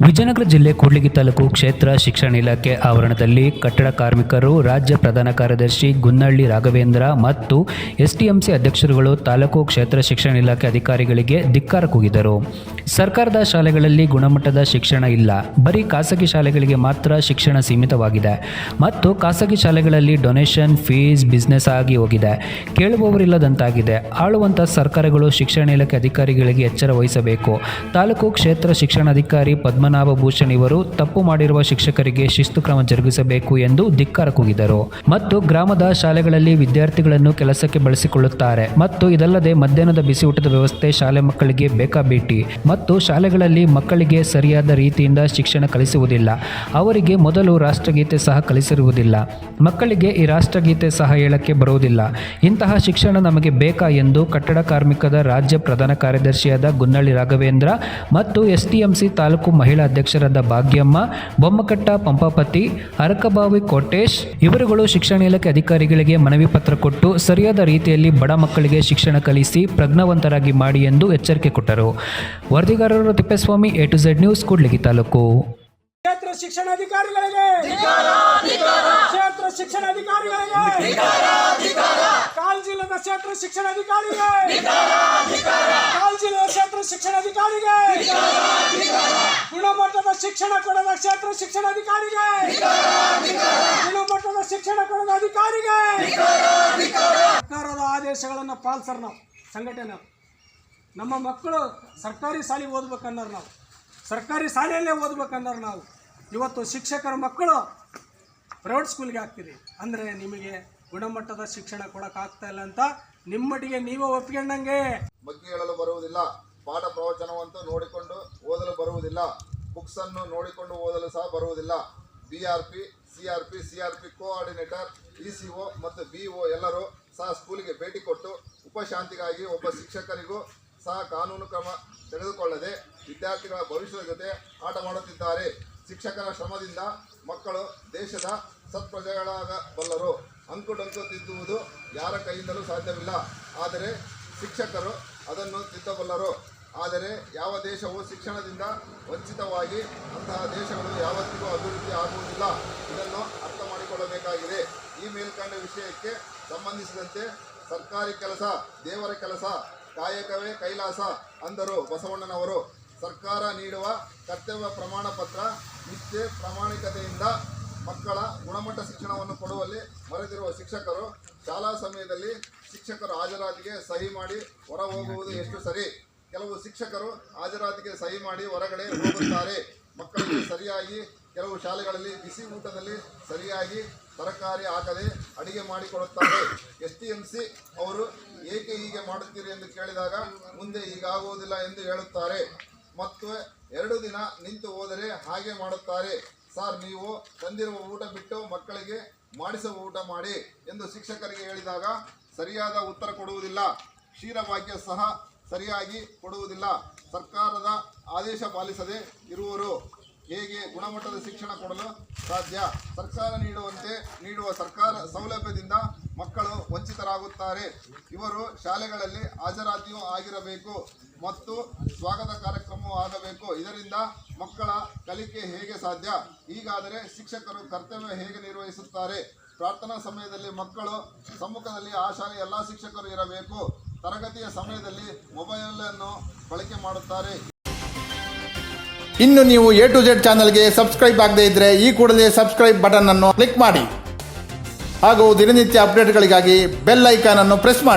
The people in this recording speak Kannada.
ವಿಜಯನಗರ ಜಿಲ್ಲೆ ಕೂಡ್ಲಿಗಿ ತಾಲೂಕು ಕ್ಷೇತ್ರ ಶಿಕ್ಷಣ ಇಲಾಖೆ ಆವರಣದಲ್ಲಿ ಕಟ್ಟಡ ಕಾರ್ಮಿಕರು ರಾಜ್ಯ ಪ್ರಧಾನ ಕಾರ್ಯದರ್ಶಿ ಗುನ್ನಳ್ಳಿ ರಾಘವೇಂದ್ರ ಮತ್ತು ಎಸ್ಟಿಎಂಸಿ ಅಧ್ಯಕ್ಷರುಗಳು ತಾಲೂಕು ಕ್ಷೇತ್ರ ಶಿಕ್ಷಣ ಇಲಾಖೆ ಅಧಿಕಾರಿಗಳಿಗೆ ಧಿಕ್ಕಾರ ಕೂಗಿದರು. ಸರ್ಕಾರದ ಶಾಲೆಗಳಲ್ಲಿ ಗುಣಮಟ್ಟದ ಶಿಕ್ಷಣ ಇಲ್ಲ. ಬರೀ ಖಾಸಗಿ ಶಾಲೆಗಳಿಗೆ ಮಾತ್ರ ಶಿಕ್ಷಣ ಸೀಮಿತವಾಗಿದೆ. ಮತ್ತು ಖಾಸಗಿ ಶಾಲೆಗಳಲ್ಲಿ ಡೊನೇಷನ್, ಫೀಸ್, ಬಿಸ್ನೆಸ್ ಆಗಿ ಹೋಗಿದೆ. ಕೇಳುವವರಿಲ್ಲದಂತಾಗಿದೆ. ಆಳುವಂಥ ಸರ್ಕಾರಗಳು ಶಿಕ್ಷಣ ಇಲಾಖೆ ಅಧಿಕಾರಿಗಳಿಗೆ ಎಚ್ಚರ ವಹಿಸಬೇಕು. ತಾಲೂಕು ಕ್ಷೇತ್ರ ಶಿಕ್ಷಣಾಧಿಕಾರಿ ಪದ್ಮನಾಭ ಭೂಷಣ್ ಇವರು ತಪ್ಪು ಮಾಡಿರುವ ಶಿಕ್ಷಕರಿಗೆ ಶಿಸ್ತು ಕ್ರಮ ಜರುಗಿಸಬೇಕು ಎಂದು ಧಿಕ್ಕಾರ ಕೂಗಿದರು. ಮತ್ತು ಗ್ರಾಮದ ಶಾಲೆಗಳಲ್ಲಿ ವಿದ್ಯಾರ್ಥಿಗಳನ್ನು ಕೆಲಸಕ್ಕೆ ಬಳಸಿಕೊಳ್ಳುತ್ತಾರೆ. ಮತ್ತು ಇದಲ್ಲದೆ ಮಧ್ಯಾಹ್ನದ ಬಿಸಿ ಊಟದ ವ್ಯವಸ್ಥೆ ಶಾಲೆ ಮಕ್ಕಳಿಗೆ ಬೇಕಾಬೇಟಿ ಮತ್ತು ಶಾಲೆಗಳಲ್ಲಿ ಮಕ್ಕಳಿಗೆ ಸರಿಯಾದ ರೀತಿಯಿಂದ ಶಿಕ್ಷಣ ಕಲಿಸುವುದಿಲ್ಲ. ಅವರಿಗೆ ಮೊದಲು ರಾಷ್ಟ್ರಗೀತೆ ಸಹ ಕಲಿಸಿರುವುದಿಲ್ಲ. ಮಕ್ಕಳಿಗೆ ಈ ರಾಷ್ಟ್ರಗೀತೆ ಸಹ ಹೇಳಕ್ಕೆ ಬರುವುದಿಲ್ಲ. ಇಂತಹ ಶಿಕ್ಷಣ ನಮಗೆ ಬೇಕಾ ಎಂದು ಕಟ್ಟಡ ಕಾರ್ಮಿಕದ ರಾಜ್ಯ ಪ್ರಧಾನ ಕಾರ್ಯದರ್ಶಿಯಾದ ಗುನ್ನಳ್ಳಿ ರಾಘವೇಂದ್ರ ಮತ್ತು ಎಸ್ಟಿಎಂಸಿ ತಾಲೂಕು ಮಹಿಳಾ ಅಧ್ಯಕ್ಷರಾದ ಭಾಗ್ಯಮ್ಮ, ಬೊಮ್ಮಕಟ್ಟ, ಪಂಪಾಪತಿ, ಅರಕಬಾವಿ ಕೋಟೇಶ್ ಇವರುಗಳು ಶಿಕ್ಷಣ ಇಲಾಖೆ ಅಧಿಕಾರಿಗಳಿಗೆ ಮನವಿ ಪತ್ರ ಕೊಟ್ಟು ಸರಿಯಾದ ರೀತಿಯಲ್ಲಿ ಬಡ ಮಕ್ಕಳಿಗೆ ಶಿಕ್ಷಣ ಕಲಿಸಿ ಪ್ರಜ್ಞಾವಂತರಾಗಿ ಮಾಡಿ ಎಂದು ಎಚ್ಚರಿಕೆ ಕೊಟ್ಟರು. ವರದಿಗಾರರು Tippeswamy, A to Z news, Kudligi taluk. ಕ್ಷೇತ್ರ ಶಿಕ್ಷಣಾಧಿಕಾರಿಗಳಿಗೆ ಕ್ಷೇತ್ರ ಶಿಕ್ಷಣಾಧಿಕಾರಿಗಳಿಗೆ ಕಾಲ್ಜಿಲ್ಲದ ಕ್ಷೇತ್ರ ಶಿಕ್ಷಣಾಧಿಕಾರಿಗೆ ಕಾಲ್ಜಿಲ್ಲದ ಕ್ಷೇತ್ರ ಶಿಕ್ಷಣಾಧಿಕಾರಿಗೆ ಗುಣಮಟ್ಟದ ಶಿಕ್ಷಣ ಕೊಡದ ಕ್ಷೇತ್ರ ಶಿಕ್ಷಣಾಧಿಕಾರಿಗೆ. ಗುಣಮಟ್ಟದ ಶಿಕ್ಷಣ ಕೊಡದ ಅಧಿಕಾರಿಗೆ. ಸರ್ಕಾರದ ಆದೇಶಗಳನ್ನು ಪಾಲಿಸರ್ ನಾವು, ಸಂಘಟನೆ. ನಮ್ಮ ಮಕ್ಕಳು ಸರ್ಕಾರಿ ಶಾಲೆಗೆ ಓದ್ಬೇಕನ್ನೋರು ನಾವು. ಸರ್ಕಾರಿ ಶಾಲೆಯಲ್ಲೇ ಓದ್ಬೇಕನ್ನೋರು ನಾವು. ಇವತ್ತು ಶಿಕ್ಷಕರ ಮಕ್ಕಳು ಪ್ರೈವೇಟ್ ಸ್ಕೂಲ್ಗೆ ಹಾಕ್ತೀರಿ. ಅಂದರೆ ನಿಮಗೆ ಗುಣಮಟ್ಟದ ಶಿಕ್ಷಣ ಕೊಡೋಕ್ಕಾಗ್ತಾ ಇಲ್ಲ ಅಂತ ನಿಮ್ಮಟ್ಟಿಗೆ ನೀವೇ ಒಪ್ಕೊಂಡಂಗೆ ಬಗ್ಗೆ ಹೇಳಲು ಬರುವುದಿಲ್ಲ. ಪಾಠ ಪ್ರವಚನವಂತೂ ನೋಡಿಕೊಂಡು ಓದಲು ಬರುವುದಿಲ್ಲ. ಬುಕ್ಸ್ ಅನ್ನು ನೋಡಿಕೊಂಡು ಓದಲು ಸಹ ಬರುವುದಿಲ್ಲ. B R P C R P C R P coordinator E C O ಮತ್ತು ಬಿ ಒ ಎಲ್ಲರೂ ಸಹ ಸ್ಕೂಲಿಗೆ ಭೇಟಿ ಕೊಟ್ಟು ಉಪಶಾಂತಿಗಾಗಿ ಒಬ್ಬ ಶಿಕ್ಷಕರಿಗೂ ಸಹ ಕಾನೂನು ಕ್ರಮ ತೆಗೆದುಕೊಳ್ಳದೆ ವಿದ್ಯಾರ್ಥಿಗಳ ಭವಿಷ್ಯದ ಜೊತೆ ಆಟ ಮಾಡುತ್ತಿದ್ದಾರೆ. ಶಿಕ್ಷಕರ ಶ್ರಮದಿಂದ ಮಕ್ಕಳು ದೇಶದ ಸತ್ಪ್ರಜೆಗಳಾಗಬಲ್ಲರು. ಅಂಕುಡೊಂಕು ತಿದ್ದುವುದು ಯಾರ ಕೈಯಿಂದಲೂ ಸಾಧ್ಯವಿಲ್ಲ. ಆದರೆ ಶಿಕ್ಷಕರು ಅದನ್ನು ತಿದ್ದಬಲ್ಲರು. ಆದರೆ ಯಾವ ದೇಶವು ಶಿಕ್ಷಣದಿಂದ ವಂಚಿತವಾಗಿ ಅಂತಹ ದೇಶಗಳು ಯಾವತ್ತಿಗೂ ಅಭಿವೃದ್ಧಿ ಆಗುವುದಿಲ್ಲ ಇದನ್ನು ಅರ್ಥ ಮಾಡಿಕೊಳ್ಳಬೇಕಾಗಿದೆ. ಈ ಮೇಲ್ಕಂಡ ವಿಷಯಕ್ಕೆ ಸಂಬಂಧಿಸಿದಂತೆ ಸರ್ಕಾರಿ ಕೆಲಸ, ದೇವರ ಕೆಲಸ, ಕಾಯಕವೇ ಕೈಲಾಸ ಅಂದರು ಬಸವಣ್ಣನವರು. ಸರ್ಕಾರ ನೀಡುವ ಕರ್ತವ್ಯ ಪ್ರಮಾಣ ಪತ್ರ ನಿತ್ಯ ಪ್ರಾಮಾಣಿಕತೆಯಿಂದ ಮಕ್ಕಳ ಗುಣಮಟ್ಟ ಶಿಕ್ಷಣವನ್ನು ಕೊಡುವಲ್ಲಿ ಮರೆತಿರುವ ಶಿಕ್ಷಕರು ಶಾಲಾ ಸಮಯದಲ್ಲಿ ಶಿಕ್ಷಕರು ಹಾಜರಾತಿಗೆ ಸಹಿ ಮಾಡಿ ಹೊರ ಹೋಗುವುದು ಎಷ್ಟು ಸರಿ? ಕೆಲವು ಶಿಕ್ಷಕರು ಹಾಜರಾತಿಗೆ ಸಹಿ ಮಾಡಿ ಹೊರಗಡೆ ಹೋಗುತ್ತಾರೆ. ಮಕ್ಕಳಿಗೆ ಸರಿಯಾಗಿ ಕೆಲವು ಶಾಲೆಗಳಲ್ಲಿ ಬಿಸಿ ಊಟದಲ್ಲಿ ಸರಿಯಾಗಿ ತರಕಾರಿ ಹಾಕದೆ ಅಡಿಗೆ ಮಾಡಿಕೊಡುತ್ತಾರೆ ಎಸ್ ಟಿ ಎಂ ಸಿ ಅವರು ಏಕೆ ಹೀಗೆ ಮಾಡುತ್ತೀರಿ ಎಂದು ಕೇಳಿದಾಗ, ಮುಂದೆ ಹೀಗಾಗುವುದಿಲ್ಲ ಎಂದು ಹೇಳುತ್ತಾರೆ. ಮತ್ತು ಎರಡು ದಿನ ನಿಂತು ಹೋದರೆ ಹಾಗೆ ಮಾಡುತ್ತಾರೆ. ಸರ್, ನೀವು ತಂದಿರುವ ಊಟ ಬಿಟ್ಟು ಮಕ್ಕಳಿಗೆ ಮಾಡಿಸುವ ಊಟ ಮಾಡಿ ಎಂದು ಶಿಕ್ಷಕರಿಗೆ ಹೇಳಿದಾಗ, ಸರಿಯಾದ ಉತ್ತರ ಕೊಡುವುದಿಲ್ಲ. ಕ್ಷೀರಭಾಗ್ಯ ಸಹ ಸರಿಯಾಗಿ ಕೊಡುವುದಿಲ್ಲ. ಸರ್ಕಾರದ ಆದೇಶ ಪಾಲಿಸದೆ ಇರುವರು ಹೇಗೆ ಗುಣಮಟ್ಟದ ಶಿಕ್ಷಣ ಕೊಡಲು ಸಾಧ್ಯ? ಸರ್ಕಾರ ನೀಡುವಂತೆ ನೀಡುವ ಸರ್ಕಾರ ಸೌಲಭ್ಯದಿಂದ ಮಕ್ಕಳು ವಂಚಿತರಾಗುತ್ತಾರೆ. ಇವರು ಶಾಲೆಗಳಲ್ಲಿ ಹಾಜರಾತಿಯೂ ಆಗಿರಬೇಕು ಮತ್ತು ಸ್ವಾಗತ ಕಾರ್ಯಕ್ರಮವೂ ಆಗಬೇಕು. ಇದರಿಂದ ಮಕ್ಕಳ ಕಲಿಕೆ ಹೇಗೆ ಸಾಧ್ಯ? ಈಗಾದರೆ ಶಿಕ್ಷಕರು ಕರ್ತವ್ಯ ಹೇಗೆ ನಿರ್ವಹಿಸುತ್ತಾರೆ? ಪ್ರಾರ್ಥನಾ ಸಮಯದಲ್ಲಿ ಮಕ್ಕಳು ಸಮ್ಮುಖದಲ್ಲಿ ಆ ಶಾಲೆಯ ಎಲ್ಲ ಶಿಕ್ಷಕರು ಇರಬೇಕು. ತರಗತಿಯ ಸಮಯದಲ್ಲಿ ಮೊಬೈಲ್ ಅನ್ನು ಬಳಕೆ ಮಾಡುತ್ತಾರೆ. ಇನ್ನು ನೀವು ಎ ಟು ಜೆಡ್ ಚಾನಲ್ಗೆ ಸಬ್ಸ್ಕ್ರೈಬ್ ಆಗದೇ ಇದ್ರೆ ಈ ಕೂಡಲೇ ಸಬ್ಸ್ಕ್ರೈಬ್ ಬಟನ್ ಅನ್ನು ಕ್ಲಿಕ್ ಮಾಡಿ. ಹಾಗೂ ದಿನನಿತ್ಯ ಅಪ್ಡೇಟ್ಗಳಿಗಾಗಿ ಬೆಲ್ ಐಕಾನ್ ಅನ್ನು ಪ್ರೆಸ್ ಮಾಡಿ.